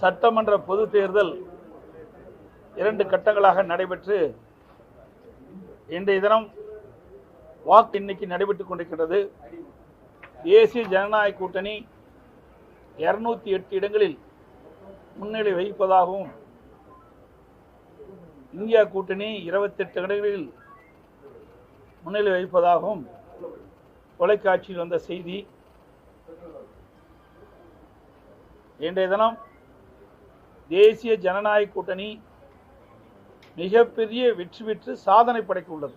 சட்டமன்ற பொது தேர்தல் இரண்டு கட்டங்களாக நடைபெற்று இன்றைய தினம் வாக்கு எண்ணிக்கை நடைபெற்றுக் கொண்டிருக்கிறது தேசிய ஜனநாயக கூட்டணி இருநூத்தி எட்டு இடங்களில் முன்னிலை வகிப்பதாகவும் இந்தியா கூட்டணி இருபத்தெட்டு இடங்களில் முன்னிலை வகிப்பதாகவும் தொலைக்காட்சியில் வந்த செய்தி. இன்றைய தினம் தேசிய ஜனநாயக கூட்டணி மிகப்பெரிய வெற்றி பெற்று சாதனை படைக்க உள்ளது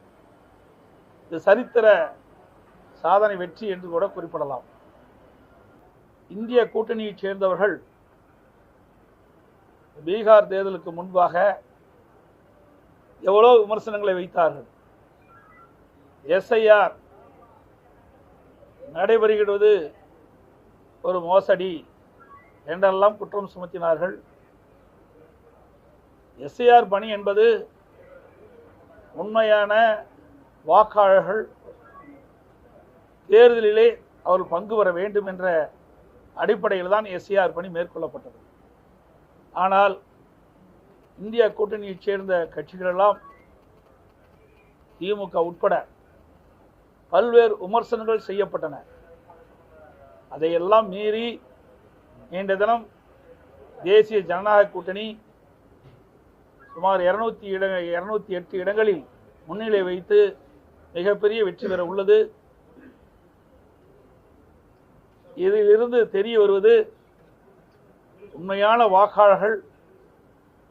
இது சரித்திர சாதனை வெற்றி என்று கூட குறிப்பிடலாம். இந்திய கூட்டணியைச் சேர்ந்தவர்கள் பீகார் தேர்தலுக்கு முன்பாக எவ்வளோ விமர்சனங்களை வைத்தார்கள். எஸ்ஐஆர் நடைபெறுகிறது ஒரு மோசடி என்றெல்லாம் குற்றம் சுமத்தினார்கள். எஸ்ஐஆர் பணி என்பது உண்மையான வாக்காளர்கள் தேர்தலிலே அவர்கள் பங்கு பெற வேண்டும் என்ற அடிப்படையில் தான் எஸ்ஐஆர் பணி மேற்கொள்ளப்பட்டது. ஆனால் இந்திய கூட்டணியைச் சேர்ந்த கட்சிகளெல்லாம் திமுக உட்பட பல்வேறு விமர்சனங்கள் செய்யப்பட்டன. அதையெல்லாம் மீறி நீண்ட தினம் தேசிய ஜனநாயக கூட்டணி சுமார் இருநூத்தி இட இருநூத்தி எட்டு இடங்களில் முன்னிலை வைத்து மிகப்பெரிய வெற்றி பெற உள்ளது. இதிலிருந்து தெரிய வருவது உண்மையான வாக்காளர்கள்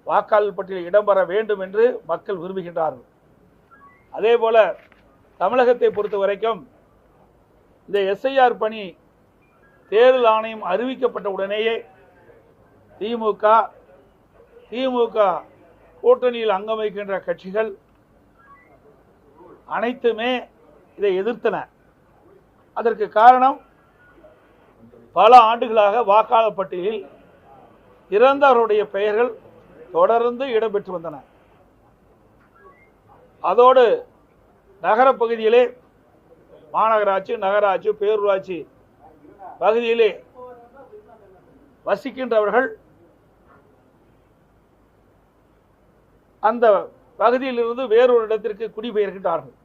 வாக்காளர் பட்டியலில் இடம்பெற வேண்டும் என்று மக்கள் விரும்புகின்றார்கள். அதே போல தமிழகத்தை பொறுத்த வரைக்கும் இந்த எஸ்ஐஆர் பணி தேர்தல் ஆணையம் அறிவிக்கப்பட்ட உடனேயே திமுக திமுக கூட்டணியில் அங்கம் வைக்கின்ற கட்சிகள் அனைத்துமே இதை எதிர்த்தன. அதற்கு காரணம் பல ஆண்டுகளாக வாக்காளர் பட்டியலில் இறந்தவருடைய பெயர்கள் தொடர்ந்து இடம்பெற்று வந்தன. அதோடு நகர பகுதியிலே மாநகராட்சி நகராட்சி பேரூராட்சி பகுதியிலே வசிக்கின்றவர்கள் அந்த பகுதியிலிருந்து வேறொரு இடத்திற்கு குடிபெயர்கின்றார்கள்.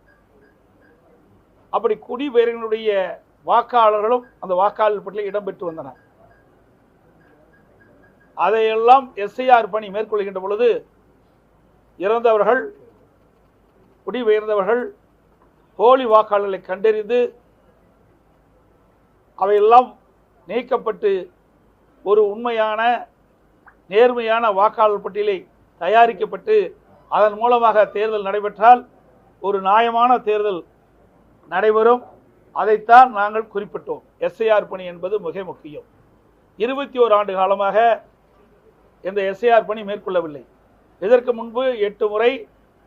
அப்படி குடிபெயர்களுடைய வாக்காளர்களும் அந்த வாக்காளர் பட்டியலில் இடம்பெற்று வந்தனர். அதையெல்லாம் எஸ்ஐஆர் பணி மேற்கொள்கின்ற பொழுது இறந்தவர்கள் குடிபெயர்ந்தவர்கள் போலி வாக்காளர்களை கண்டறிந்து அவையெல்லாம் நீக்கப்பட்டு ஒரு உண்மையான நேர்மையான வாக்காளர் பட்டியலை தயாரிக்கப்பட்டு அதன் மூலமாக தேர்தல் நடைபெற்றால் ஒரு நியாயமான தேர்தல் நடைபெறும். அதைத்தான் நாங்கள் குறிப்பிட்டோம். எஸ்ஐஆர் பணி என்பது மிக முக்கியம். இருபத்தி ஓர் ஆண்டு காலமாக இந்த எஸ்ஐஆர் பணி மேற்கொள்ளவில்லை. இதற்கு முன்பு எட்டு முறை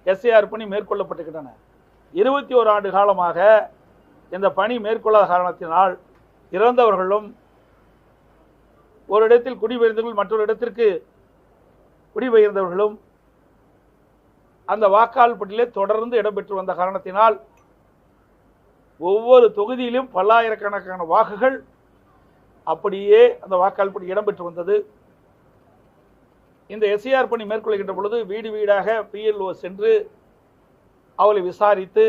எஸ்ஐஆர் பணி மேற்கொள்ளப்பட்டுகின்றன இருபத்தி ஓர் ஆண்டு காலமாக இந்த பணி மேற்கொள்ளாத காரணத்தினால் இறந்தவர்களும் ஒரு இடத்தில் குடிபெயர்ந்தவர்கள் மற்றொரு இடத்திற்கு குடிபெயர்ந்தவர்களும் அந்த வாக்காளர் பட்டியலே தொடர்ந்து இடம்பெற்று வந்த காரணத்தினால் ஒவ்வொரு தொகுதியிலும் பல்லாயிரக்கணக்கான வாக்குகள் அப்படியே அந்த வாக்காளர் பட்டியல் இடம்பெற்று வந்தது. இந்த எஸ்ஐஆர் பணி மேற்கொள்கின்ற பொழுது வீடு வீடாக பிஎல்ஓ சென்று அவளை விசாரித்து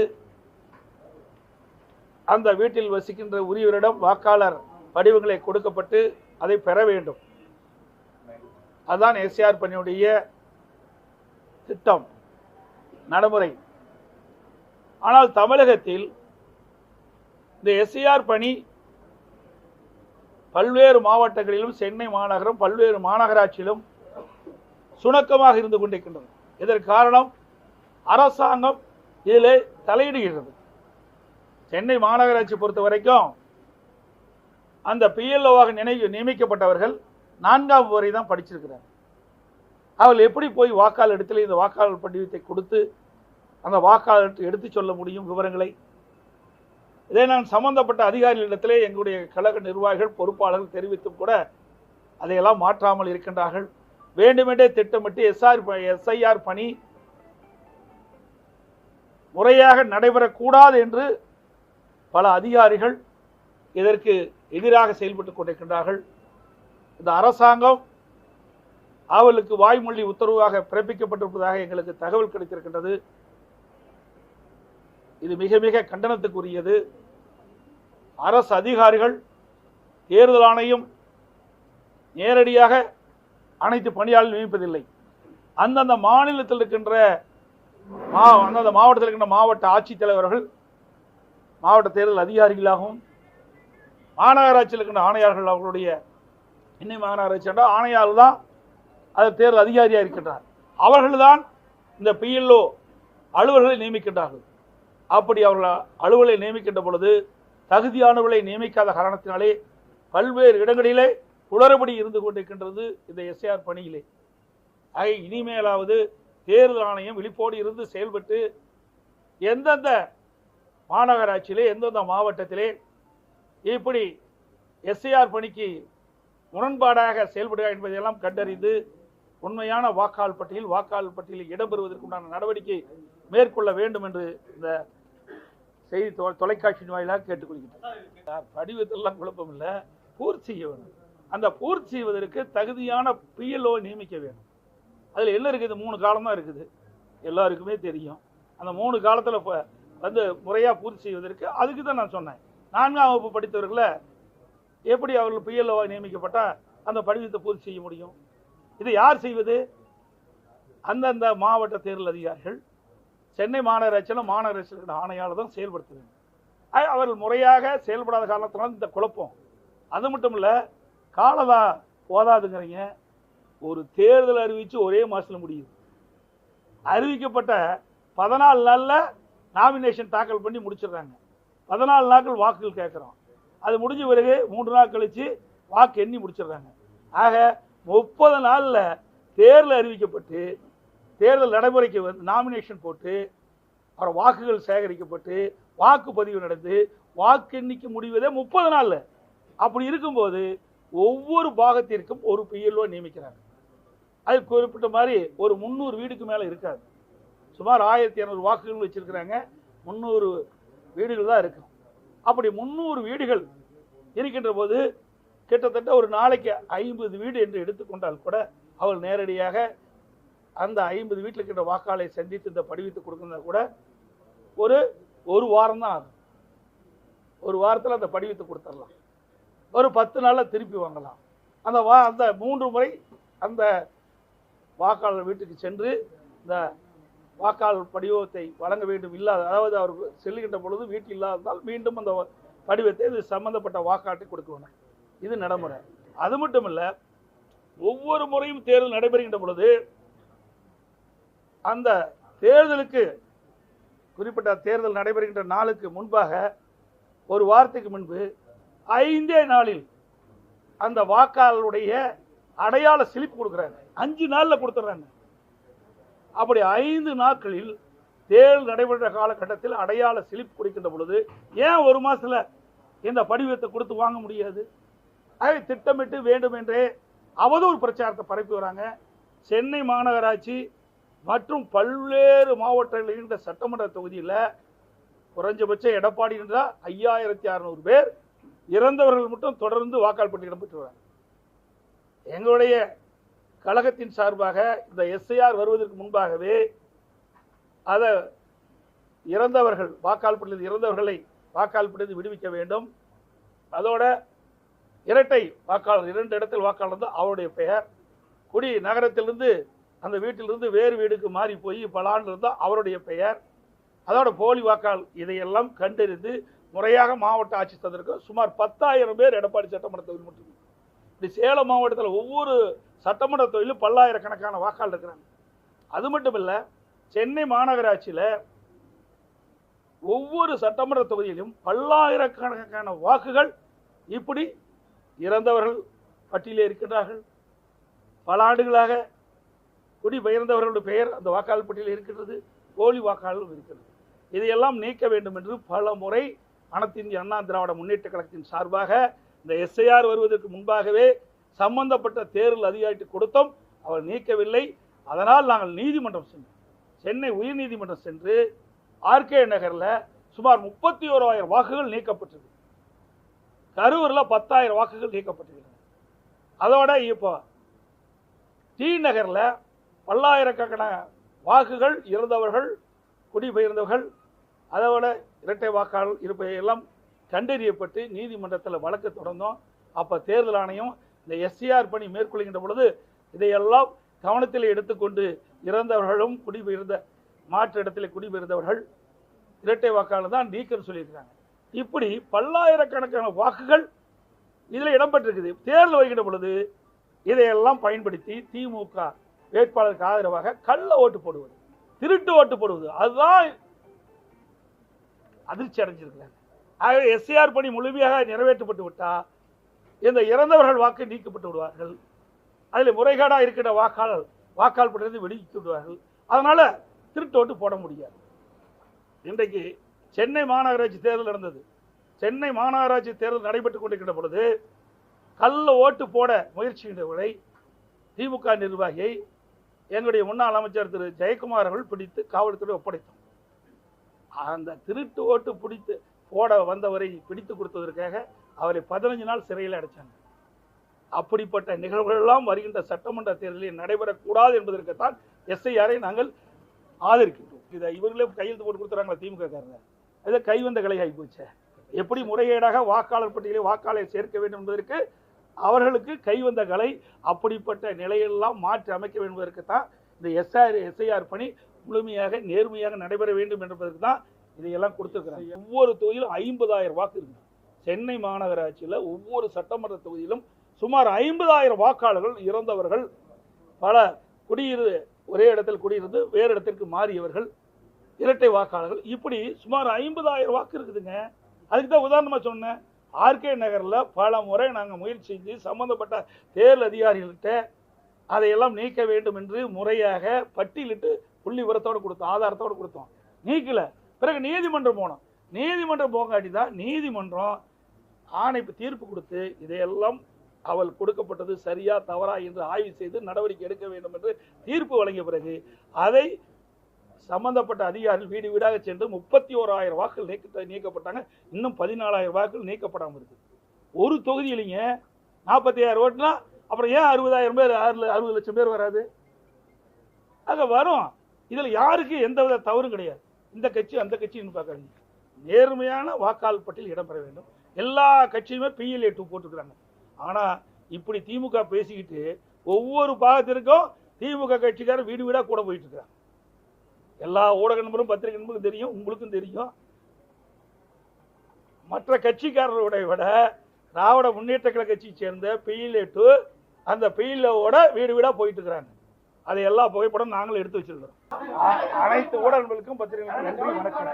அந்த வீட்டில் வசிக்கின்ற உரியவரிடம் வாக்காளர் படிவங்களை கொடுக்கப்பட்டு அதை பெற வேண்டும். அதுதான் எஸ்ஆர் பணியுடைய திட்டம் நடைமுறை. ஆனால் தமிழகத்தில் இந்த எஸ்ஐஆர் பணி பல்வேறு மாவட்டங்களிலும் சென்னை மாநகரம் பல்வேறு மாநகராட்சியிலும் சுணக்கமாக இருந்து கொண்டிருக்கின்றது. இதற்கு காரணம் அரசாங்கம் இதில் தலையிடுகிறது. சென்னை மாநகராட்சி பொறுத்த வரைக்கும் அந்த பிஎல்ஓவாக நினை நியமிக்கப்பட்டவர்கள் நான்காவது வரை தான் படிச்சிருக்கிறார். அவள் எப்படி போய் வாக்காளர் இடத்துல இந்த வாக்காளர் படிவத்தை கொடுத்து அந்த வாக்காளர் எடுத்து சொல்ல முடியும் விவரங்களை? இதை நான் சம்பந்தப்பட்ட அதிகாரிகளிடத்திலே எங்களுடைய கழக நிர்வாகிகள் பொறுப்பாளர்கள் தெரிவித்தும் கூட அதையெல்லாம் மாற்றாமல் இருக்கின்றார்கள். வேண்டுமென்றே திட்டமிட்டு எஸ்ஆர் எஸ்ஐஆர் பணி முறையாக நடைபெறக்கூடாது என்று பல அதிகாரிகள் இதற்கு எதிராக செயல்பட்டுக் கொண்டிருக்கின்றார்கள். இந்த அரசாங்கம் அவர்களுக்கு வாய்மொழி உத்தரவாக பிறப்பிக்கப்பட்டிருப்பதாக எங்களுக்கு தகவல் கிடைத்திருக்கின்றது. இது மிக மிக கண்டனத்துக்குரியது. அரசு அதிகாரிகள் தேர்தல் ஆணையம் நேரடியாக அனைத்து பணியாளர்கள் நியமிப்பதில்லை. அந்தந்த மாநிலத்தில் இருக்கின்ற மா அந்தந்த மாவட்டத்தில் இருக்கின்ற மாவட்ட ஆட்சித்தலைவர்கள் மாவட்ட தேர்தல் அதிகாரிகளாகவும் மாநகராட்சியில் இருக்கின்ற ஆணையாளர்கள் அவர்களுடைய இன்னை மாநகராட்சி என்றால் ஆணையாளர் தான் அது தேர்தல் அதிகாரியாக இருக்கின்றார். அவர்கள்தான் இந்த பிஎல்ஓ அலுவலர்களை நியமிக்கின்றார்கள். அப்படி அவர்கள் அலுவலை நியமிக்கின்ற பொழுது தகுதியானவர்களை நியமிக்காத காரணத்தினாலே பல்வேறு இடங்களிலே குளறுபடி இருந்து கொண்டிருக்கின்றது இந்த எஸ்ஏஆர் பணியிலே. ஆக இனிமேலாவது தேர்தல் ஆணையம் விழிப்போடு இருந்து செயல்பட்டு எந்தெந்த மாநகராட்சியிலே எந்தெந்த மாவட்டத்திலே இப்படி எஸ்ஐஆர் பணிக்கு முரண்பாடாக செயல்படுகிறார் என்பதையெல்லாம் கண்டறிந்து உண்மையான வாக்காளர் பட்டியல் வாக்காளர் பட்டியலில் இடம்பெறுவதற்குண்டான நடவடிக்கை மேற்கொள்ள வேண்டும் என்று இந்த செய்தி தொலைக்காட்சியின் வாயிலாக கேட்டுக்கொள்கிறேன் படிவத்தெல்லாம் குழப்பம் இல்லை பூர்த்தி செய்ய வேண்டும். அந்த பூர்த்தி செய்வதற்கு தகுதியான பிஎல்ஓ நியமிக்க வேண்டும். அதில் என்ன இருக்குது? மூணு காலம் தான் இருக்குது. எல்லாருக்குமே தெரியும். அந்த மூணு காலத்தில் வந்து முறையாக பூர்த்தி செய்வதற்கு அதுக்கு தான் நான் சொன்னேன். நான்காம் வகுப்பு படித்தவர்களை எப்படி அவர்கள் பிஎல்ஓ நியமிக்கப்பட்டால் அந்த படிவத்தை பூர்த்தி செய்ய முடியும்? இதை யார் செய்வது? அந்தந்த மாவட்ட தேர்தல் அதிகாரிகள் சென்னை மாநகராட்சியில் மாநகராட்சியில் ஆணையாளர் தான் செயல்படுத்த வேண்டும். அவர்கள் முறையாக செயல்படாத காரணத்தினால் இந்த குழப்பம். அது மட்டும் இல்லை காலதா போதாதுங்கிறீங்க. ஒரு தேர்தல் அறிவித்து ஒரே மாதத்தில் முடியுது. அறிவிக்கப்பட்ட பதினாலு நாளில் நாமினேஷன் தாக்கல் பண்ணி முடிச்சிடுறாங்க. பதினாலு நாட்கள் வாக்குகள் கேட்குறோம். அது முடிஞ்ச பிறகு மூன்று நாள் கழித்து வாக்கு எண்ணி முடிச்சிடுறாங்க. ஆக முப்பது நாளில் தேர்தல் அறிவிக்கப்பட்டு தேர்தல் நடைமுறைக்கு வந்து நாமினேஷன் போட்டு அப்புறம் வாக்குகள் சேகரிக்கப்பட்டு வாக்குப்பதிவு நடந்து வாக்கு எண்ணிக்கை முடிவதே முப்பது நாளில். அப்படி இருக்கும்போது ஒவ்வொரு பாகத்திற்கும் ஒரு பிஎல்ஓ நியமிக்கிறாங்க. அது குறிப்பிட்ட மாதிரி ஒரு முந்நூறு வீடுக்கு மேலே இருக்காது. சுமார் ஆயிரத்தி இரநூறு வாக்குகள் வச்சுருக்கிறாங்க. முந்நூறு வீடுகள் தான் இருக்கும் அப்படி முந்நூறு வீடுகள் இருக்கின்ற போது கிட்டத்தட்ட ஒரு நாளைக்கு ஐம்பது வீடு என்று எடுத்துக்கொண்டால் கூட அவள் நேரடியாக அந்த ஐம்பது வீட்டில் இருக்கின்ற வாக்காளரை சந்தித்து இந்த படிவித்து கொடுக்கறதா கூட ஒரு ஒரு வாரம் தான் ஆகும். ஒரு வாரத்தில் அந்த படிவித்து கொடுத்துடலாம். ஒரு பத்து நாளில் திருப்பி வாங்கலாம். அந்த வா அந்த மூன்று முறை அந்த வாக்காளர் வீட்டுக்கு சென்று இந்த வாக்காளர் படிவத்தை வழங்க வேண்டும். இல்லாத அதாவது அவர் செல்லுகின்ற பொழுது வீட்டில் இல்லாததால் மீண்டும் அந்த படிவத்தை இது சம்பந்தப்பட்ட வாக்காட்டை கொடுக்க இது நடைமுறை. அது மட்டும் இல்ல ஒவ்வொரு முறையும் தேர்தல் நடைபெறுகின்ற பொழுது அந்த தேர்தலுக்கு குறிப்பிட்ட தேர்தல் நடைபெறுகின்ற நாளுக்கு முன்பாக ஒரு வாரத்துக்கு முன்பு ஐந்தே நாளில் அந்த வாக்காளருடைய அடையாள சிலிப்பு கொடுக்குறாங்க. அஞ்சு நாளில் கொடுத்துட்றாங்க. அப்படி ஐந்து நாட்களில் தேர்தல் நடைபெற்ற காலகட்டத்தில் அடையாள சிலிப் கொடுக்கின்ற பொழுது ஏன் ஒரு மாசத்துல இந்த படிவத்தை கொடுத்து வாங்க முடியாது? அதை திட்டமிட்டு வேண்டும் என்றே அவதூறு பிரச்சாரத்தை பரப்பி வராங்க. சென்னை மாநகராட்சி மற்றும் பல்வேறு மாவட்டங்களில் இருந்த சட்டமன்ற தொகுதியில் குறைஞ்சபட்சம் எடப்பாடி என்றால் ஐயாயிரத்தி அறநூறு பேர் இறந்தவர்கள் மட்டும் தொடர்ந்து வாக்காளர் பட்டியலிடம் பெற்று வராங்க எங்களுடைய கழகத்தின் சார்பாக இந்த எஸ்ஐஆர் வருவதற்கு முன்பாகவே அதை இறந்தவர்கள் வாக்காளர் பட்டியலில் இறந்தவர்களை வாக்காளர் பட்டியலில் விடுவிக்க வேண்டும். அதோட இரட்டை வாக்காளர் இரண்டு இடத்தில் வாக்காளர் இருந்தால் அவருடைய பெயர். குடி நகரத்திலிருந்து அந்த வீட்டிலிருந்து வேறு வீடுக்கு மாறி போய் பல ஆண்டு இருந்தால் அவருடைய பெயர். அதோட போலி வாக்காள் இதையெல்லாம் கண்டறிந்து முறையாக மாவட்ட ஆட்சித்ததற்கு சுமார் பத்தாயிரம் பேர் எடப்பாடி சட்டமன்ற தொகுதி மட்டும் இப்படி சேலம் மாவட்டத்தில் ஒவ்வொரு சட்டமன்ற தொகுதியிலும் பல்லாயிரக்கணக்கான வாக்காளர் இருக்கிறாங்க. அது மட்டும் இல்லை சென்னை மாநகராட்சியில் ஒவ்வொரு சட்டமன்ற தொகுதியிலும் பல்லாயிரக்கணக்கான வாக்குகள் இப்படி இறந்தவர்கள் பட்டியலில் இருக்கின்றார்கள். பல ஆண்டுகளாக குடிபெயர்ந்தவர்களுடைய பெயர் அந்த வாக்காளர் பட்டியலில் இருக்கின்றது போலி வாக்காளர்கள் இருக்கிறது இதையெல்லாம் நீக்க வேண்டும் என்று பல முறை அனைத்து இந்திய அண்ணா திராவிட முன்னேற்ற கழகத்தின் சார்பாக இந்த எஸ்ஐஆர் வருவதற்கு முன்பாகவே சம்பந்தப்பட்ட தேர்தல் அதிகாரிக்கு கொடுத்தோம். அவர் நீக்கவில்லை. அதனால் நாங்கள் நீதிமன்றம் சென்றோம். சென்னை உயர்நீதிமன்றம் சென்று ஆர்கே நகரில் சுமார் முப்பத்தி ஓராயிரம் வாக்குகள் நீக்கப்பட்டிருக்கு. கரூரில் பத்தாயிரம் வாக்குகள் நீக்கப்பட்டிருக்கிறது அதோட இப்போ டி நகர்ல பல்லாயிரக்கணக்கான வாக்குகள் இறந்தவர்கள் குடிபெயர்ந்தவர்கள் அதோட இரட்டை வாக்காளர் இருப்பதை எல்லாம் கண்டறியப்பட்டு நீதிமன்றத்தில் வழக்கு தொடர்ந்தோம். அப்போ தேர்தல் ஆணையம் இந்த எஸ்சிஆர் பணி மேற்கொள்கின்ற பொழுது இதையெல்லாம் கவனத்தில் எடுத்துக்கொண்டு இறந்தவர்களும் குடிபெயர்ந்த மாற்று இடத்தில் குடிபெயர்ந்தவர்கள் இரட்டை வாக்காளர் தான் நீக்கம் சொல்லியிருக்காங்க இப்படி பல்லாயிரக்கணக்கான வாக்குகள் இதில் இடம்பெற்றிருக்குது. தேர்தல் வருகின்ற பொழுது இதையெல்லாம் பயன்படுத்தி திமுக வேட்பாளருக்கு ஆதரவாக கள்ள ஓட்டு போடுவது திருட்டு ஓட்டு போடுவது அதுதான் அதிர்ச்சி அடைஞ்சிருக்கிறாங்க. ஆகவே எஸ்ஏஆர் பணி முழுமையாக நிறைவேற்றப்பட்டு விட்டால் இந்த இறந்தவர்கள் வாக்கு நீக்கப்பட்டு விடுவார்கள். அதில் முறைகேடாக இருக்கிற வாக்காளர் வாக்காளர் பட்டியலிருந்து வெளியிட்டு விடுவார்கள். அதனால திருட்டு ஓட்டு போட முடியாது. இன்றைக்கு சென்னை மாநகராட்சி தேர்தல் நடந்தது. சென்னை மாநகராட்சி தேர்தல் நடைபெற்றுக் கொண்டிருக்கிற பொழுது கள்ள ஓட்டு போட முயற்சியினவரை திமுக நிர்வாகியை எங்களுடைய முன்னாள் அமைச்சர் திரு ஜெயக்குமார் அவர்கள் பிடித்து காவல்துறை ஒப்படைத்தோம். அந்த திருட்டு ஓட்டு பிடித்து போட வந்தவரை பிடித்து கொடுத்ததற்காக அவரை பதினஞ்சு நாள் சிறையில் அடைச்சாங்க. அப்படிப்பட்ட நிகழ்வுகளெல்லாம் வருகின்ற சட்டமன்ற தேர்தலில் நடைபெறக்கூடாது என்பதற்குத்தான் எஸ்ஐஆரை நாங்கள் ஆதரிக்கின்றோம். இதை இவர்களே கையெழுத்து போட்டு கொடுத்துறாங்களா திமுக காரங்க? இதை கைவந்த கலை ஆகி போச்சு. எப்படி முறைகேடாக வாக்காளர் பட்டியலில் வாக்காளரை சேர்க்க வேண்டும் என்பதற்கு அவர்களுக்கு கைவந்த கலை அப்படிப்பட்ட நிலையெல்லாம் மாற்றி அமைக்க வேண்டுவதற்கு தான் இந்த எஸ்ஆர் எஸ்ஐஆர் பணி முழுமையாக நேர்மையாக நடைபெற வேண்டும் என்பதற்கு தான் இதையெல்லாம் கொடுத்துருக்குறாங்க. ஒவ்வொரு தொகுதியிலும் ஐம்பதாயிரம் வாக்கு இருக்கு. சென்னை மாநகராட்சியில் ஒவ்வொரு சட்டமன்ற தொகுதியிலும் சுமார் ஐம்பதாயிரம் வாக்காளர்கள் இறந்தவர்கள். பல குடியிரு ஒரே இடத்தில் குடியிருந்து வேறு இடத்திற்கு மாறியவர்கள் இரட்டை வாக்காளர்கள். இப்படி சுமார் ஐம்பதாயிரம் வாக்கு இருக்குதுங்க. அதுக்கு தான் உதாரணமாக சொன்னேன். ஆர்கே நகரில் பல முறை நாங்கள் முயற்சி செஞ்சு சம்பந்தப்பட்ட தேர்தல் அதிகாரிகள்கிட்ட அதையெல்லாம் நீக்க வேண்டும் என்று முறையாக பட்டியலிட்டு புள்ளி விவரத்தோடு கொடுத்தோம் ஆதாரத்தோடு கொடுத்தோம். நீக்கலை. பிறகு நீதிமன்றம் போனோம். நீதிமன்றம் போகாட்டி தான் நீதிமன்றம் ஆணை தீர்ப்பு கொடுத்து இதையெல்லாம் அவள் கொடுக்கப்பட்டது சரியா தவறா என்று ஆய்வு செய்து நடவடிக்கை எடுக்க வேண்டும் என்று தீர்ப்பு வழங்கிய பிறகு அதை சம்பந்தப்பட்ட அதிகாரிகள் வீடு வீடாக சென்று முப்பத்தி ஓராயிரம் வாக்குகள் நீக்க நீக்கப்பட்டாங்க. இன்னும் பதினாலாயிரம் வாக்குகள் நீக்கப்படாமல் இருக்கு ஒரு தொகுதியிலைங்க நாற்பத்தி ஆயிரம் ஓட்டுனா அப்புறம் ஏன் அறுபதாயிரம் பேர் ஆறு அறுபது லட்சம் பேர் வராது? ஆக வரும். இதில் யாருக்கு எந்த வித தவறும் கிடையாது. இந்த கட்சி அந்த கட்சின்னு பார்க்காதீங்க. நேர்மையான வாக்காளர் பட்டியல் இடம்பெற வேண்டும். எல்லா கட்சியுமே பிஎல்ஏ டூ போட்டுக்கிறாங்க ஆனால் இப்படி திமுக பேசிக்கிட்டு ஒவ்வொரு பாகத்திற்கும் திமுக கட்சிக்காரர் வீடு வீடாக கூட போயிட்டு இருக்கிறாங்க எல்லா ஊடக நண்பரும் பத்திரிகை நண்பருக்கும் தெரியும் உங்களுக்கும் தெரியும். மற்ற கட்சிக்காரர்களை விட திராவிட முன்னேற்ற கழக கட்சியை சேர்ந்த பிஎல்ஏ டூ அந்த பிஎல்ஏவோட வீடு வீடாக போயிட்டு இருக்கிறாங்க அதை எல்லா புகைப்படம் நாங்களும் எடுத்து வச்சிருக்கிறோம். அனைத்து ஊடகங்களுக்கும் பத்திரிகை நன்றி வணக்கம்.